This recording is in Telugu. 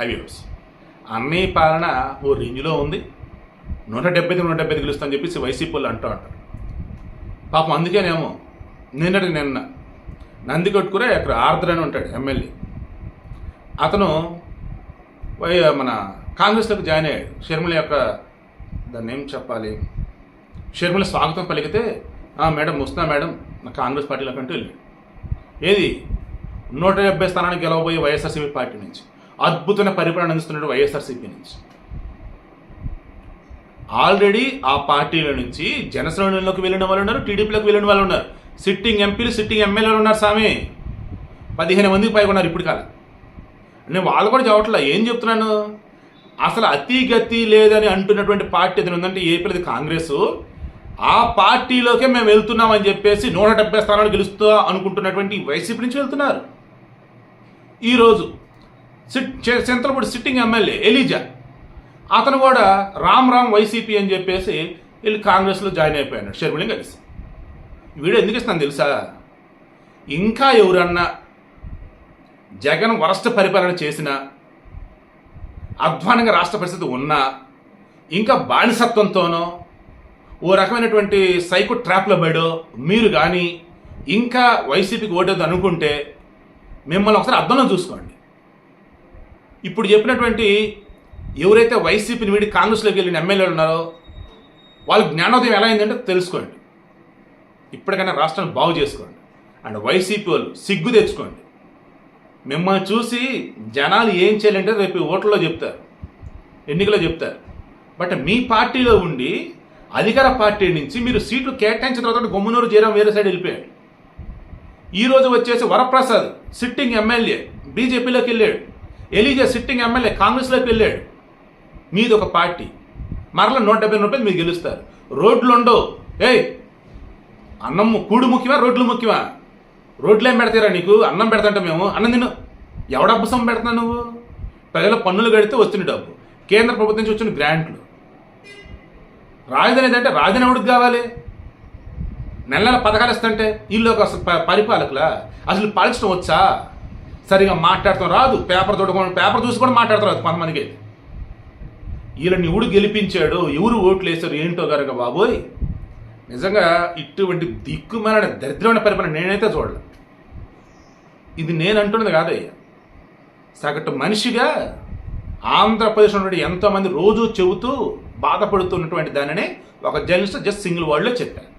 హైవేస్. అన్నీ పాలన ఓ రేంజ్లో ఉంది. నూట డెబ్బై నూట డెబ్బై గెలుస్తామని చెప్పేసి వైసీపీ వాళ్ళు అంటూ అంటారు పాపం అందుకేనేమో నిన్నటి నిన్న నంది కొట్టుకురే అక్కడ ఆర్ద్ర అని ఉంటాడు ఎమ్మెల్యే. అతను మన కాంగ్రెస్లోకి జాయిన్ అయ్యాడు. షర్మిల యొక్క దాన్ని ఏం చెప్పాలి? షర్మిల స్వాగతం పలికితే మేడం వస్తున్నా మేడం నా కాంగ్రెస్ పార్టీలో కంటూ వెళ్ళాడు. ఏది? నూట డెబ్బై స్థానానికి గెలవబోయే వైఎస్ఆర్సీపీ పార్టీ నుంచి. అద్భుతమైన పరిపాలన అందిస్తున్నాడు వైఎస్ఆర్సీపీ నుంచి. ఆల్రెడీ ఆ పార్టీల నుంచి జనసేనలోకి వెళ్ళిన వాళ్ళు ఉన్నారు టీడీపీలోకి వెళ్ళిన వాళ్ళు ఉన్నారు. సిట్టింగ్ ఎంపీలు సిట్టింగ్ ఎమ్మెల్యేలు ఉన్నారు సామి పదిహేను మందికి పైగా ఉన్నారు ఇప్పుడు కాదు. నేను వాళ్ళు కూడా చదవట్లా ఏం చెప్తున్నాను? అసలు అతి గతి లేదని అంటున్నటువంటి పార్టీ ఏదైనా ఉందంటే ఏపీది కాంగ్రెస్. ఆ పార్టీలోకే మేము వెళ్తున్నామని చెప్పేసి నూట డెబ్బై స్థానాలు గెలుస్తా అనుకుంటున్నటువంటి వైసీపీ నుంచి వెళ్తున్నారు. ఈరోజు సిట్ చే- చింతలపూడి సిట్టింగ్ ఎమ్మెల్యే ఎలీజా. అతను కూడా రామ్ రామ్ వైసీపీ అని చెప్పేసి వీళ్ళు కాంగ్రెస్లో జాయిన్ అయిపోయాడు షర్మిలని కలిసి. వీడు వీడియో ఎందుకు ఇస్తున్నాను తెలుసా? ఇంకా ఎవరన్నా జగన్ వరస్ట్ పరిపాలన చేసినా అధ్వానంగా రాష్ట్ర పరిస్థితి ఉన్నా ఇంకా బానిసత్వంతోనో ఓ రకమైనటువంటి సైకో ట్రాప్లో పడో మీరు కానీ ఇంకా వైసీపీకి ఓటేది అనుకుంటే మిమ్మల్ని ఒకసారి అర్థంలో చూసుకోండి. ఇప్పుడు చెప్పినటువంటి ఎవరైతే వైసీపీని వీడి కాంగ్రెస్లోకి వెళ్ళిన ఎమ్మెల్యేలు ఉన్నారో వాళ్ళ జ్ఞానోదయం ఎలా అయిందంటే తెలుసుకోండి. ఇప్పటికైనా రాష్ట్రాన్ని బాగు చేసుకోండి. అండ్ వైసీపీ వాళ్ళు సిగ్గు తెచ్చుకోండి. మిమ్మల్ని చూసి జనాలు ఏం చేయాలంటే రేపు ఓట్లలో చెప్తారు ఎన్నికలో చెప్తారు. బట్ మీ పార్టీలో ఉండి అధికార పార్టీ నుంచి మీరు సీట్లు కేటాయించిన తర్వాత గుమ్మనూరు జీరం వేరే సైడ్ వెళ్ళిపోయాడు. ఈరోజు వచ్చేసి వరప్రసాద్ సిట్టింగ్ ఎమ్మెల్యే బీజేపీలోకి వెళ్ళాడు. ఎలీజా సిట్టింగ్ ఎమ్మెల్యే కాంగ్రెస్లోకి వెళ్ళాడు. మీది ఒక పార్టీ. మరలా నూట డెబ్బై రూపాయలు మీరు గెలుస్తారు. రోడ్లు ఉండవు. ఏయ్ అన్నం కూడు ముఖ్యమా రోడ్లు ముఖ్యమా? రోడ్లు ఏం పెడతారా నీకు? అన్నం పెడతాంట మేము. అన్నం తిను. ఎవడబ్బు సొమ్ము పెడతా నువ్వు? ప్రజల పన్నులు కడితే వస్తున్న డబ్బు. కేంద్ర ప్రభుత్వం నుంచి వచ్చిన గ్రాంట్లు. రాజధాని ఏంటంటే రాజధాని ఎవడికి కావాలి? నెల నెల పథకాలు ఇస్తుంటే వీళ్ళు ఒక పరిపాలకులా? అసలు పాలించడం వచ్చా? సరిగా మాట్లాడటం రాదు. పేపర్ తోడుకోవడం పేపర్ చూసి కూడా మాట్లాడతారు కొంతమందికి. వీళ్ళని ఎవడు గెలిపించాడు ఎవరు ఓట్లు వేశారు ఏంటో గారు బాబోయ్. నిజంగా ఇటువంటి దిక్కుమైన దరిద్రమైన పరిపాలన నేనైతే చూడలే. ఇది నేను అంటున్నది కాదయ్యా. సగటు మనిషిగా ఆంధ్రప్రదేశ్ ఉన్నటువంటి ఎంతోమంది రోజు చెబుతూ బాధపడుతున్నటువంటి దానిని ఒక జర్నలిస్ట్ జస్ట్ సింగిల్ వర్డ్లో చెప్పారు.